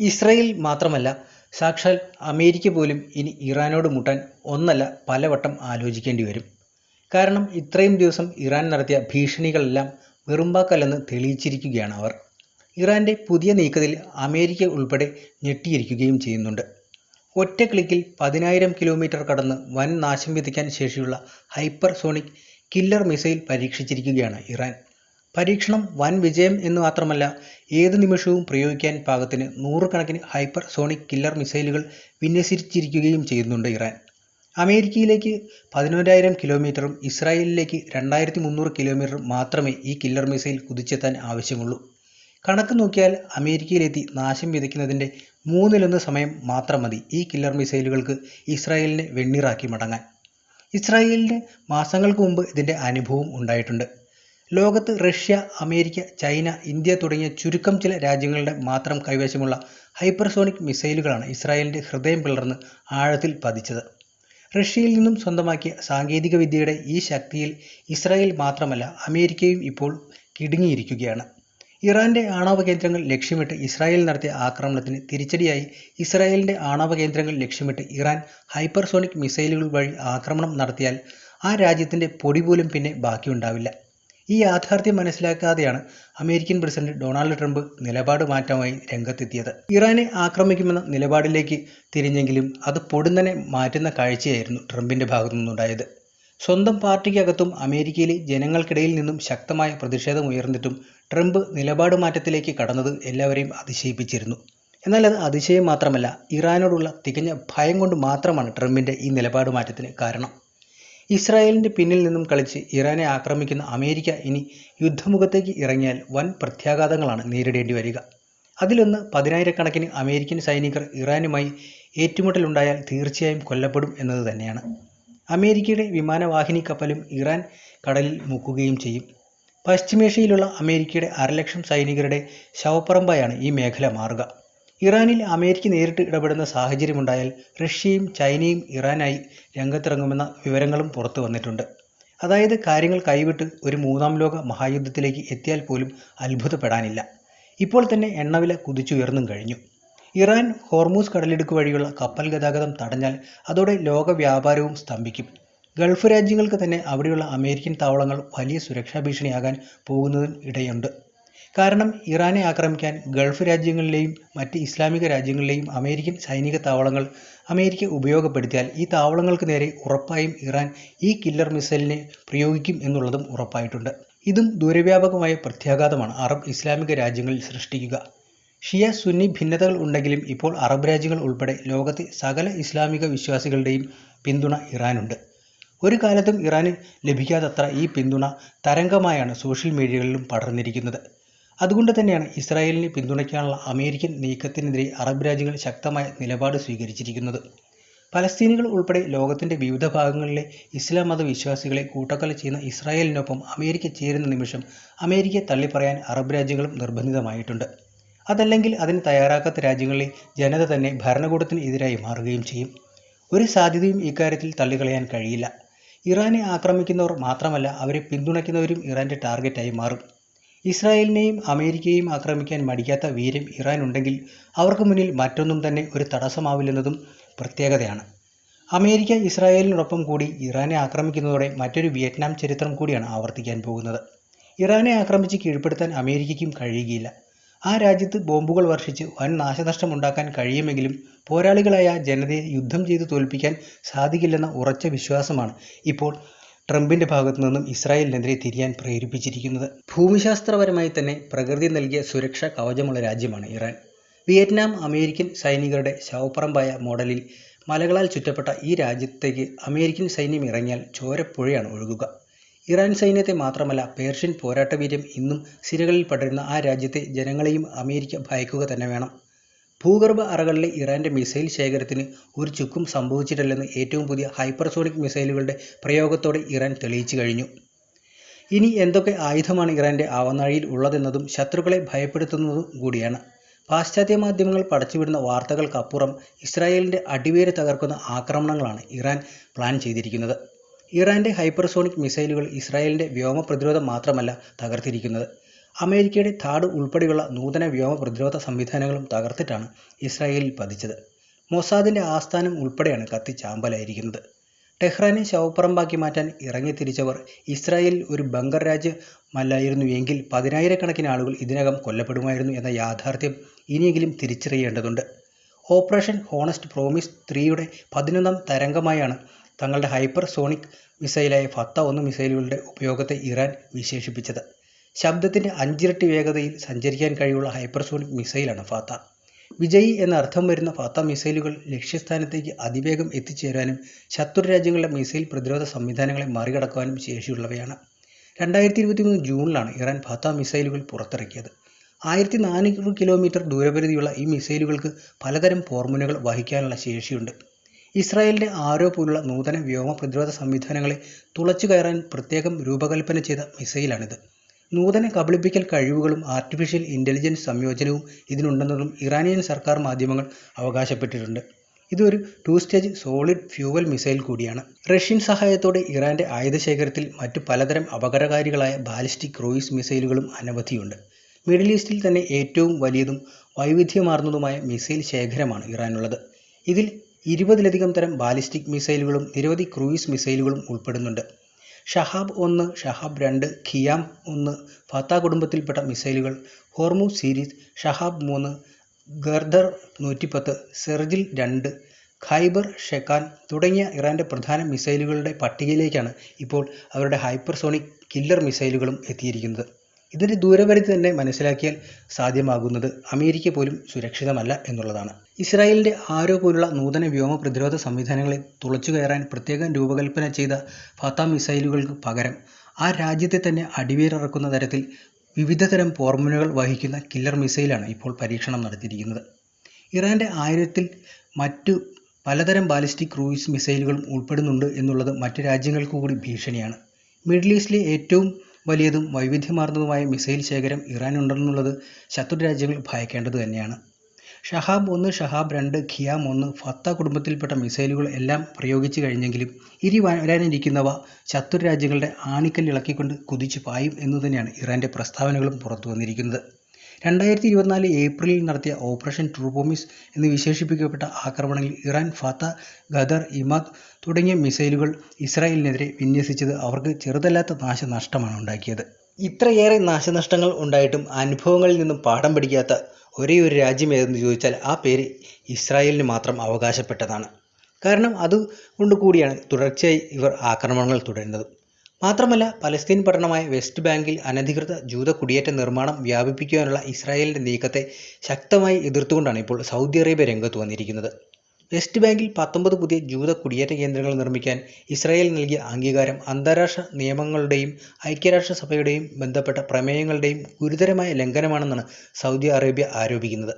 Israel മാത്രമല്ല സാക്ഷാൽ America പോലും ഇനി ഇറാനോട് മുട്ടാൻ ഒന്നല്ല പലവട്ടം ആലോചിക്കേണ്ടി വരും. കാരണം ഇത്രയും ദിവസം ഇറാൻ നടത്തിയ ഭീഷണികളെല്ലാം വെറുമ്പാക്കല്ലെന്ന് തെളിയിച്ചിരിക്കുകയാണ് അവർ. ഇറാന്റെ പുതിയ നീക്കത്തിൽ അമേരിക്ക ഉൾപ്പെടെ ഞെട്ടിയിരിക്കുകയും ചെയ്യുന്നുണ്ട്. ഒറ്റ ക്ലിക്കിൽ പതിനായിരം കിലോമീറ്റർ കടന്ന് വൻ നാശം വിതയ്ക്കാൻ ശേഷിയുള്ള ഹൈപ്പർ സോണിക് കില്ലർ മിസൈൽ പരീക്ഷിച്ചിരിക്കുകയാണ് ഇറാൻ. പരീക്ഷണം വൻ വിജയം എന്ന് മാത്രമല്ല ഏത് നിമിഷവും പ്രയോഗിക്കാൻ പാകത്തിന് നൂറുകണക്കിന് ഹൈപ്പർ സോണിക് കില്ലർ മിസൈലുകൾ വിന്യസിച്ചിരിക്കുകയും ചെയ്യുന്നുണ്ട് ഇറാൻ. അമേരിക്കയിലേക്ക് പതിനോരായിരം കിലോമീറ്ററും ഇസ്രായേലിലേക്ക് രണ്ടായിരത്തി മുന്നൂറ് കിലോമീറ്ററും മാത്രമേ ഈ കില്ലർ മിസൈൽ കുതിച്ചെത്താൻ ആവശ്യമുള്ളൂ. കണക്ക് നോക്കിയാൽ അമേരിക്കയിലെത്തി നാശം വിതയ്ക്കുന്നതിന്റെ മൂന്നിലൊന്ന് സമയം മാത്രം മതി ഈ കില്ലർ മിസൈലുകൾക്ക് ഇസ്രായേലിനെ വെണ്ണീറാക്കി മടങ്ങാൻ. ഇസ്രായേലിന് മാസങ്ങൾക്ക് മുമ്പ് ഇതിന്റെ അനുഭവം ഉണ്ടായിട്ടുണ്ട്. ലോകത്ത് റഷ്യ അമേരിക്ക ചൈന ഇന്ത്യ തുടങ്ങിയ ചുരുക്കം ചില രാജ്യങ്ങളുടെ മാത്രം കൈവശമുള്ള ഹൈപ്പർസോണിക് മിസൈലുകളാണ് ഇസ്രായേലിന്റെ ഹൃദയം പിളർന്ന് ആഴത്തിൽ പതിച്ചത്. റഷ്യയിൽ നിന്നും സ്വന്തമാക്കിയ സാങ്കേതിക വിദ്യയുടെ ഈ ശക്തിയിൽ ഇസ്രായേൽ മാത്രമല്ല അമേരിക്കയും ഇപ്പോൾ കിടുങ്ങിയിരിക്കുകയാണ്. ഇറാന്റെ ആണവ കേന്ദ്രങ്ങൾ ലക്ഷ്യമിട്ട് ഇസ്രായേൽ നടത്തിയ ആക്രമണത്തിന് തിരിച്ചടിയായി ഇസ്രായേലിന്റെ ആണവ കേന്ദ്രങ്ങൾ ലക്ഷ്യമിട്ട് ഇറാൻ ഹൈപ്പർസോണിക് മിസൈലുകൾ വഴി ആക്രമണം നടത്തിയാൽ ആ രാജ്യത്തിന്റെ പൊടി പോലും പിന്നെ ബാക്കിയുണ്ടാവില്ല. ഈ യാഥാർത്ഥ്യം മനസ്സിലാക്കാതെയാണ് അമേരിക്കൻ പ്രസിഡന്റ് ഡൊണാൾഡ് ട്രംപ് നിലപാട് മാറ്റമായി രംഗത്തെത്തിയത്. ഇറാനെ ആക്രമിക്കുമെന്ന നിലപാടിലേക്ക് തിരിഞ്ഞെങ്കിലും അത് പൊടുന്നനെ മാറ്റുന്ന കാഴ്ചയായിരുന്നു ട്രംപിന്റെ ഭാഗത്തു നിന്നുണ്ടായത് സ്വന്തം പാർട്ടിക്കകത്തും അമേരിക്കയിലെ ജനങ്ങൾക്കിടയിൽ നിന്നും ശക്തമായ പ്രതിഷേധം ഉയർന്നിട്ടും ട്രംപ് നിലപാട് മാറ്റത്തിലേക്ക് കടന്നത് എല്ലാവരെയും അതിശയിപ്പിച്ചിരുന്നു. എന്നാൽ അത് അതിശയം മാത്രമല്ല ഇറാനോടുള്ള തികഞ്ഞ ഭയം കൊണ്ട് മാത്രമാണ് ട്രംപിന്റെ ഈ നിലപാട് മാറ്റത്തിന് കാരണം. ഇസ്രായേലിന്റെ പിന്നിൽ നിന്നും കളിച്ച് ഇറാനെ ആക്രമിക്കുന്ന അമേരിക്ക ഇനി യുദ്ധമുഖത്തേക്ക് ഇറങ്ങിയാൽ വൻ പ്രത്യാഘാതങ്ങളാണ് നേരിടേണ്ടി വരിക. അതിലൊന്ന് പതിനായിരക്കണക്കിന് അമേരിക്കൻ സൈനികർ ഇറാനുമായി ഏറ്റുമുട്ടലുണ്ടായാൽ തീർച്ചയായും കൊല്ലപ്പെടും എന്നത് തന്നെയാണ്. അമേരിക്കയുടെ വിമാനവാഹിനി കപ്പലും ഇറാൻ കടലിൽ മുക്കുകയും ചെയ്യും. പശ്ചിമേഷ്യയിലുള്ള അമേരിക്കയുടെ അരലക്ഷം സൈനികരുടെ ശവപ്പറമ്പായാണ് ഈ മേഖല മാറുക. ഇറാനിൽ അമേരിക്ക നേരിട്ട് ഇടപെടുന്ന സാഹചര്യമുണ്ടായാൽ റഷ്യയും ചൈനയും ഇറാനായി രംഗത്തിറങ്ങുമെന്ന വിവരങ്ങളും പുറത്തു വന്നിട്ടുണ്ട്. അതായത് കാര്യങ്ങൾ കൈവിട്ട് ഒരു മൂന്നാം ലോക മഹായുദ്ധത്തിലേക്ക് എത്തിയാൽ പോലും അത്ഭുതപ്പെടാനില്ല. ഇപ്പോൾ തന്നെ എണ്ണവില കുതിച്ചുയർന്നും കഴിഞ്ഞു. ഇറാൻ ഹോർമൂസ് കടലിടുക്ക് വഴിയുള്ള കപ്പൽ ഗതാഗതം തടഞ്ഞാൽ അതോടെ ലോക വ്യാപാരവും സ്തംഭിക്കും. ഗൾഫ് രാജ്യങ്ങൾക്ക് തന്നെ അവിടെയുള്ള അമേരിക്കൻ താവളങ്ങൾ വലിയ സുരക്ഷാ ഭീഷണിയാകാൻ പോകുന്നതും ഇടയുണ്ട്. കാരണം ഇറാനെ ആക്രമിക്കാൻ ഗൾഫ് രാജ്യങ്ങളിലെയും മറ്റ് ഇസ്ലാമിക രാജ്യങ്ങളിലെയും അമേരിക്കൻ സൈനിക താവളങ്ങൾ അമേരിക്ക ഉപയോഗപ്പെടുത്തിയാൽ ഈ താവളങ്ങൾക്ക് നേരെ ഉറപ്പായും ഇറാൻ ഈ കില്ലർ മിസൈലിനെ പ്രയോഗിക്കും എന്നുള്ളതും ഉറപ്പായിട്ടുണ്ട്. ഇതും ദൂരവ്യാപകമായ പ്രത്യാഘാതമാണ് അറബ് ഇസ്ലാമിക രാജ്യങ്ങളിൽ സൃഷ്ടിക്കുക. ഷിയ സുന്നി ഭിന്നതകൾ ഉണ്ടെങ്കിലും ഇപ്പോൾ അറബ് രാജ്യങ്ങൾ ഉൾപ്പെടെ ലോകത്തെ സകല ഇസ്ലാമിക വിശ്വാസികളുടെയും പിന്തുണ ഇറാനുണ്ട്. ഒരു കാലത്തും ഇറാന് ലഭിക്കാത്തത്ര ഈ പിന്തുണ തരംഗമായാണ് സോഷ്യൽ മീഡിയകളിലും പടർന്നിരിക്കുന്നത്. അതുകൊണ്ട് തന്നെയാണ് ഇസ്രായേലിനെ പിന്തുണയ്ക്കാനുള്ള അമേരിക്കൻ നീക്കത്തിനെതിരെ അറബ് രാജ്യങ്ങൾ ശക്തമായ നിലപാട് സ്വീകരിച്ചിരിക്കുന്നത്. പലസ്തീനികൾ ഉൾപ്പെടെ ലോകത്തിന്റെ വിവിധ ഭാഗങ്ങളിലെ ഇസ്ലാം മതവിശ്വാസികളെ കൂട്ടക്കൊല ചെയ്യുന്ന ഇസ്രായേലിനൊപ്പം അമേരിക്ക ചേരുന്ന നിമിഷം അമേരിക്കയെ തള്ളിപ്പറയാൻ അറബ് രാജ്യങ്ങളും നിർബന്ധിതമായിട്ടുണ്ട്. അതല്ലെങ്കിൽ അതിന് തയ്യാറാക്കാത്ത രാജ്യങ്ങളിലെ ജനത തന്നെ ഭരണകൂടത്തിന് എതിരായി മാറുകയും ചെയ്യും. ഒരു സാധ്യതയും ഇക്കാര്യത്തിൽ തള്ളിക്കളയാൻ കഴിയില്ല. ഇറാനെ ആക്രമിക്കുന്നവർ മാത്രമല്ല അവരെ പിന്തുണയ്ക്കുന്നവരും ഇറാന്റെ ടാർഗറ്റായി മാറും. ഇസ്രായേലിനെയും അമേരിക്കയെയും ആക്രമിക്കാൻ മടിക്കാത്ത വീര്യം ഇറാൻ ഉണ്ടെങ്കിൽ അവർക്ക് മുന്നിൽ മറ്റൊന്നും തന്നെ ഒരു തടസ്സമാവില്ലെന്നതും പ്രത്യേകതയാണ്. അമേരിക്ക ഇസ്രായേലിനോടൊപ്പം കൂടി ഇറാനെ ആക്രമിക്കുന്നതോടെ മറ്റൊരു വിയറ്റ്നാം ചരിത്രം കൂടിയാണ് ആവർത്തിക്കാൻ പോകുന്നത്. ഇറാനെ ആക്രമിച്ച് കീഴ്പ്പെടുത്താൻ അമേരിക്കയ്ക്കും കഴിയുകയില്ല. ആ രാജ്യത്ത് ബോംബുകൾ വർഷിച്ച് വൻ നാശനഷ്ടമുണ്ടാക്കാൻ കഴിയുമെങ്കിലും പോരാളികളായ ജനതയെ യുദ്ധം ചെയ്ത് തോൽപ്പിക്കാൻ സാധിക്കില്ലെന്ന ഉറച്ച വിശ്വാസമാണ് ഇപ്പോൾ ട്രംപിന്റെ ഭാഗത്തു നിന്നും ഇസ്രായേലിനെതിരെ തിരിയാൻ പ്രേരിപ്പിച്ചിരിക്കുന്നത്. ഭൂമിശാസ്ത്രപരമായി തന്നെ പ്രകൃതി നൽകിയ സുരക്ഷാ കവചമുള്ള രാജ്യമാണ് ഇറാൻ. വിയറ്റ്നാം അമേരിക്കൻ സൈനികരുടെ ശവപ്പറമ്പായ മോഡലിൽ മലകളാൽ ചുറ്റപ്പെട്ട ഈ രാജ്യത്തേക്ക് അമേരിക്കൻ സൈന്യം ഇറങ്ങിയാൽ ചോരപ്പുഴയാണ് ഒഴുകുക. ഇറാൻ സൈന്യത്തെ മാത്രമല്ല പേർഷ്യൻ പോരാട്ടവീര്യം ഇന്നും സിരകളിൽ പടരുന്ന ആ രാജ്യത്തെ ജനങ്ങളെയും അമേരിക്ക ഭയക്കുക തന്നെ വേണം. ഭൂഗർഭ അറകളിലെ ഇറാന്റെ മിസൈൽ ശേഖരത്തിന് ഒരു ചുക്കും സംഭവിച്ചിട്ടില്ലെന്ന് ഏറ്റവും പുതിയ ഹൈപ്പർസോണിക് മിസൈലുകളുടെ പ്രയോഗത്തോടെ ഇറാൻ തെളിയിച്ചു കഴിഞ്ഞു. ഇനി എന്തൊക്കെ ആയുധമാണ് ഇറാന്റെ ആവനാഴിയിൽ ഉള്ളതെന്നതും ശത്രുക്കളെ ഭയപ്പെടുത്തുന്നതും കൂടിയാണ്. പാശ്ചാത്യ മാധ്യമങ്ങൾ പടച്ചുവിടുന്ന വാർത്തകൾക്കപ്പുറം ഇസ്രായേലിന്റെ അടിവേര് തകർക്കുന്ന ആക്രമണങ്ങളാണ് ഇറാൻ പ്ലാൻ ചെയ്തിരിക്കുന്നത്. ഇറാന്റെ ഹൈപ്പർസോണിക് മിസൈലുകൾ ഇസ്രായേലിന്റെ വ്യോമ പ്രതിരോധം മാത്രമല്ല തകർത്തിരിക്കുന്നത്. അമേരിക്കയുടെ താഡ് ഉൾപ്പെടെയുള്ള നൂതന വ്യോമ പ്രതിരോധ സംവിധാനങ്ങളും തകർത്തിട്ടാണ് ഇസ്രായേലിൽ പതിച്ചത്. മൊസാദിന്റെ ആസ്ഥാനം ഉൾപ്പെടെയാണ് കത്തി ചാമ്പലായിരിക്കുന്നത്. ടെഹ്റാനെ ശവപ്പുറമ്പാക്കി മാറ്റാൻ ഇറങ്ങിത്തിരിച്ചവർ ഇസ്രായേൽ ഒരു ബങ്കർ രാജ്യമല്ലായിരുന്നു എങ്കിൽ പതിനായിരക്കണക്കിന് ആളുകൾ ഇതിനകം കൊല്ലപ്പെടുമായിരുന്നു എന്ന യാഥാർത്ഥ്യം ഇനിയെങ്കിലും തിരിച്ചറിയേണ്ടതുണ്ട്. ഓപ്പറേഷൻ ഹോണസ്റ്റ് പ്രോമിസ് ത്രീയുടെ പതിനൊന്നാം തരംഗമായാണ് തങ്ങളുടെ ഹൈപ്പർ സോണിക് മിസൈലായ ഫത്ത ഒന്ന് മിസൈലുകളുടെ ഉപയോഗത്തെ ഇറാൻ വിശേഷിപ്പിച്ചത്. ശബ്ദത്തിന്റെ അഞ്ചിരട്ടി വേഗതയിൽ സഞ്ചരിക്കാൻ കഴിവുള്ള ഹൈപ്പർസോണിക് മിസൈലാണ് ഫാത്ത. വിജയി എന്ന അർത്ഥം വരുന്ന ഫാത്ത മിസൈലുകൾ ലക്ഷ്യസ്ഥാനത്തേക്ക് അതിവേഗം എത്തിച്ചേരാനും ശത്രു രാജ്യങ്ങളുടെ മിസൈൽ പ്രതിരോധ സംവിധാനങ്ങളെ മറികടക്കാനും ശേഷിയുള്ളവയാണ്. രണ്ടായിരത്തി ഇരുപത്തി മൂന്ന് ജൂണിലാണ് ഇറാൻ ഫാത്ത മിസൈലുകൾ പുറത്തിറക്കിയത്. ആയിരത്തി നാനൂറ് കിലോമീറ്റർ ദൂരപരിധിയുള്ള ഈ മിസൈലുകൾക്ക് പലതരം ഫോർമുലകൾ വഹിക്കാനുള്ള ശേഷിയുണ്ട്. ഇസ്രായേലിന്റെ ആരോ പോലുള്ള നൂതന വ്യോമ പ്രതിരോധ സംവിധാനങ്ങളെ തുളച്ചു കയറാൻ പ്രത്യേകം രൂപകൽപ്പന ചെയ്ത മിസൈലാണിത്. നൂതന കബളിപ്പിക്കൽ കഴിവുകളും ആർട്ടിഫിഷ്യൽ ഇന്റലിജൻസ് സംയോജനവും ഇതിനുണ്ടെന്നതും ഇറാനിയൻ സർക്കാർ മാധ്യമങ്ങൾ അവകാശപ്പെട്ടിട്ടുണ്ട്. ഇതൊരു two stage solid fuel missile കൂടിയാണ്. റഷ്യൻ സഹായത്തോടെ ഇറാന്റെ ആയുധശേഖരത്തിൽ മറ്റു പലതരം അപകടകാരികളായ ബാലിസ്റ്റിക് ക്രൂയിസ് മിസൈലുകളും അനവധിയുണ്ട്. മിഡിൽ ഈസ്റ്റിൽ തന്നെ ഏറ്റവും വലിയതും വൈവിധ്യമാർന്നതുമായ മിസൈൽ ശേഖരമാണ് ഇറാനുള്ളത്. ഇതിൽ ഇരുപതിലധികം തരം ബാലിസ്റ്റിക് മിസൈലുകളും നിരവധി ക്രൂയിസ് മിസൈലുകളും ഉൾപ്പെടുന്നുണ്ട്. ഷഹാബ് ഒന്ന് ഷഹാബ് രണ്ട് ഖിയാം ഒന്ന് ഫത്ത കുടുംബത്തിൽപ്പെട്ട മിസൈലുകൾ ഹോർമൂസ് സീരീസ് ഷഹാബ് മൂന്ന് ഗർദർ നൂറ്റിപ്പത്ത് സെർജിൽ രണ്ട് ഖൈബർ ഷെക്കാൻ തുടങ്ങിയ ഇറാന്റെ പ്രധാന മിസൈലുകളുടെ പട്ടികയിലേക്കാണ് ഇപ്പോൾ അവരുടെ ഹൈപ്പർസോണിക് കില്ലർ മിസൈലുകളും എത്തിയിരിക്കുന്നത്. ഇതിന്റെ ദൂരപരിധി തന്നെ മനസ്സിലാക്കിയാൽ സാധ്യമാകുന്നത് അമേരിക്ക പോലും സുരക്ഷിതമല്ല എന്നുള്ളതാണ്. ഇസ്രായേലിന്റെ ആരോ പോലുള്ള നൂതന വ്യോമ പ്രതിരോധ സംവിധാനങ്ങളെ തുളച്ചു കയറാൻ പ്രത്യേകം രൂപകൽപ്പന ചെയ്ത ഫത്ത മിസൈലുകൾക്ക് പകരം ആ രാജ്യത്തെ തന്നെ അടിവേറിറക്കുന്ന തരത്തിൽ വിവിധതരം ഫോർമുലകൾ വഹിക്കുന്ന കില്ലർ മിസൈലാണ് ഇപ്പോൾ പരീക്ഷണം നടത്തിയിരിക്കുന്നത്. ഇറാന്റെ ആയിരത്തിൽ മറ്റു പലതരം ബാലിസ്റ്റിക് ക്രൂയിസ് മിസൈലുകളും ഉൾപ്പെടുന്നുണ്ട് എന്നുള്ളത് മറ്റു രാജ്യങ്ങൾക്ക് കൂടി ഭീഷണിയാണ്. മിഡിൽ ഈസ്റ്റിലെ ഏറ്റവും വലിയതും വൈവിധ്യമാർന്നതുമായ മിസൈൽ ശേഖരം ഇറാനുണ്ടെന്നുള്ളത് ശത്രു രാജ്യങ്ങൾ ഭയക്കേണ്ടത് തന്നെയാണ്. ഷഹാബ് ഒന്ന് ഷഹാബ് രണ്ട് ഖിയാം ഒന്ന് ഫത്ത കുടുംബത്തിൽപ്പെട്ട മിസൈലുകൾ എല്ലാം പ്രയോഗിച്ചു കഴിഞ്ഞെങ്കിലും ഇനി വരാനിരിക്കുന്നവ ശത്രു രാജ്യങ്ങളുടെ ആണിക്കൽ ഇളക്കിക്കൊണ്ട് കുതിച്ചു പായും എന്നു തന്നെയാണ് ഇറാന്റെ പ്രസ്താവനകളും പുറത്തു വന്നിരിക്കുന്നത്. രണ്ടായിരത്തി ഇരുപത്തിനാല് ഏപ്രിലിൽ നടത്തിയ ഓപ്പറേഷൻ ട്രൂപോമിസ് എന്ന് വിശേഷിപ്പിക്കപ്പെട്ട ആക്രമണങ്ങളിൽ ഇറാൻ ഫത്ത ഖദർ ഇമാദ് തുടങ്ങിയ മിസൈലുകൾ ഇസ്രായേലിനെതിരെ വിന്യസിച്ചത് അവർക്ക് ചെറുതല്ലാത്ത നാശനഷ്ടമാണ് ഉണ്ടാക്കിയത്. ഇത്രയേറെ നാശനഷ്ടങ്ങൾ ഉണ്ടായിട്ടും അനുഭവങ്ങളിൽ നിന്നും പാഠം പഠിക്കാത്ത ഒരേ ഒരു രാജ്യം ഏതെന്ന് ചോദിച്ചാൽ ആ പേര് ഇസ്രായേലിന് മാത്രം അവകാശപ്പെട്ടതാണ്. കാരണം അതുകൊണ്ട് കൂടിയാണ് തുടർച്ചയായി ഇവർ ആക്രമണങ്ങൾ തുടരുന്നത്. മാത്രമല്ല പലസ്തീൻ പട്ടണമായ വെസ്റ്റ് ബാങ്കിൽ അനധികൃത ജൂത കുടിയേറ്റ നിർമ്മാണം വ്യാപിപ്പിക്കുവാനുള്ള ഇസ്രായേലിന്റെ നീക്കത്തെ ശക്തമായി എതിർത്തുകൊണ്ടാണ് ഇപ്പോൾ സൗദി അറേബ്യ രംഗത്ത് വന്നിരിക്കുന്നത്. വെസ്റ്റ് ബാങ്കിൽ പത്തൊമ്പത് പുതിയ ജൂത കുടിയേറ്റ കേന്ദ്രങ്ങൾ നിർമ്മിക്കാൻ ഇസ്രായേൽ നൽകിയ അംഗീകാരം അന്താരാഷ്ട്ര നിയമങ്ങളുടെയും ഐക്യരാഷ്ട്രസഭയുടെയും ബന്ധപ്പെട്ട പ്രമേയങ്ങളുടെയും ഗുരുതരമായ ലംഘനമാണെന്നാണ് സൗദി അറേബ്യ ആരോപിക്കുന്നത്.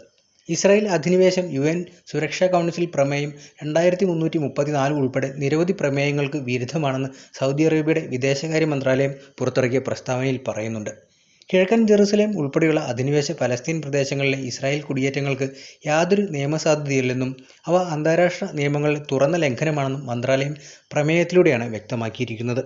ഇസ്രായേൽ അധിനിവേശം യു എൻ സുരക്ഷാ കൗൺസിൽ പ്രമേയം രണ്ടായിരത്തി മുന്നൂറ്റി മുപ്പത്തിനാല് ഉൾപ്പെടെ നിരവധി പ്രമേയങ്ങൾക്ക് വിരുദ്ധമാണെന്ന് സൗദി അറേബ്യയുടെ വിദേശകാര്യ മന്ത്രാലയം പുറത്തിറക്കിയ പ്രസ്താവനയിൽ പറയുന്നുണ്ട്. കിഴക്കൻ ജെറുസലേം ഉൾപ്പെടെയുള്ള അധിനിവേശ പലസ്തീൻ പ്രദേശങ്ങളിലെ ഇസ്രായേൽ കുടിയേറ്റങ്ങൾക്ക് യാതൊരു നിയമസാധ്യതയില്ലെന്നും അവ അന്താരാഷ്ട്ര നിയമങ്ങളുടെ തുറന്ന ലംഘനമാണെന്നും മന്ത്രാലയം പ്രമേയത്തിലൂടെയാണ് വ്യക്തമാക്കിയിരിക്കുന്നത്.